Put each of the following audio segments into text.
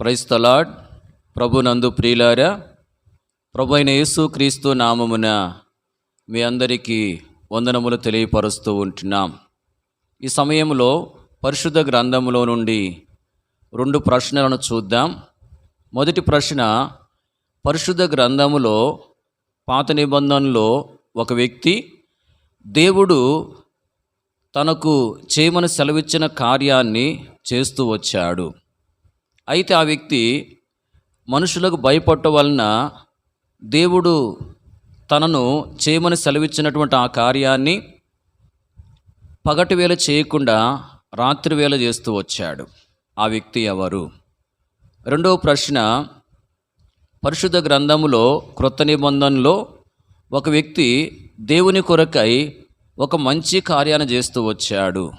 క్రైస్తలాడ్ ప్రభునందు ప్రియులారా ప్రభు అయిన యేసు క్రీస్తు నామమున మీ అందరికీ వందనములు తెలియపరుస్తూ ఉంటున్నాం. ఈ సమయంలో పరిశుద్ధ గ్రంథములో నుండి రెండు ప్రశ్నలను చూద్దాం. మొదటి ప్రశ్న పరిశుద్ధ గ్రంథములో పాత నిబంధనలో ఒక వ్యక్తి దేవుడు తనకు చేయమని సెలవిచ్చిన కార్యాన్ని చేస్తూ వచ్చాడు. అయితే ఆ వ్యక్తి మనుషులకు భయపడటం వలన దేవుడు తనను చేయమని సెలవిచ్చినటువంటి ఆ కార్యాన్ని పగటి వేళ చేయకుండా రాత్రి వేళ చేస్తూ వచ్చాడు. ఆ వ్యక్తి ఎవరు? రెండవ ప్రశ్న పరిశుద్ధ గ్రంథములో క్రొత్త నిబంధనలో ఒక వ్యక్తి దేవుని కొరకై ఒక మంచి కార్యాన్ని చేస్తూ వచ్చాడు.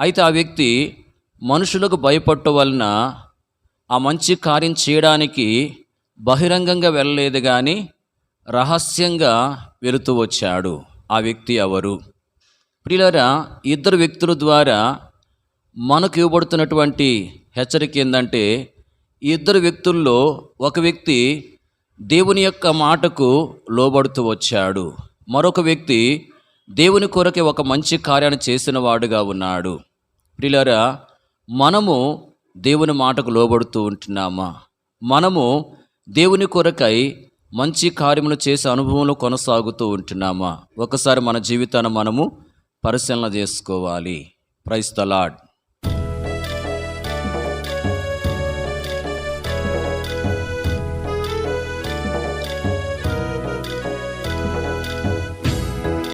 అయితే ఆ వ్యక్తి మనుషులకు భయపడటం వలన ఆ మంచి కార్యం చేయడానికి బహిరంగంగా వెళ్ళలేదు కానీ రహస్యంగా వెళుతూ వచ్చాడు ఆ వ్యక్తి ఎవరు? ప్రియులరా ఇద్దరు వ్యక్తుల ద్వారా మనకు ఇవ్వబడుతున్నటువంటి హెచ్చరిక ఏంటంటే ఇద్దరు వ్యక్తుల్లో ఒక వ్యక్తి దేవుని యొక్క మాటకు లోబడుతూ వచ్చాడు. మరొక వ్యక్తి దేవుని కొరకే ఒక మంచి కార్యాన్ని చేసిన వాడుగా ఉన్నాడు. ప్రిలరా మనము దేవుని మాటకు లోబడుతూ ఉంటున్నామా? మనము దేవుని కొరకై మంచి కార్యములు చేసే అనుభవంలో కొనసాగుతూ ఉంటున్నామా? ఒకసారి మన జీవితాన్ని మనము పరిశీలన చేసుకోవాలి. ప్రైస్తలాడ్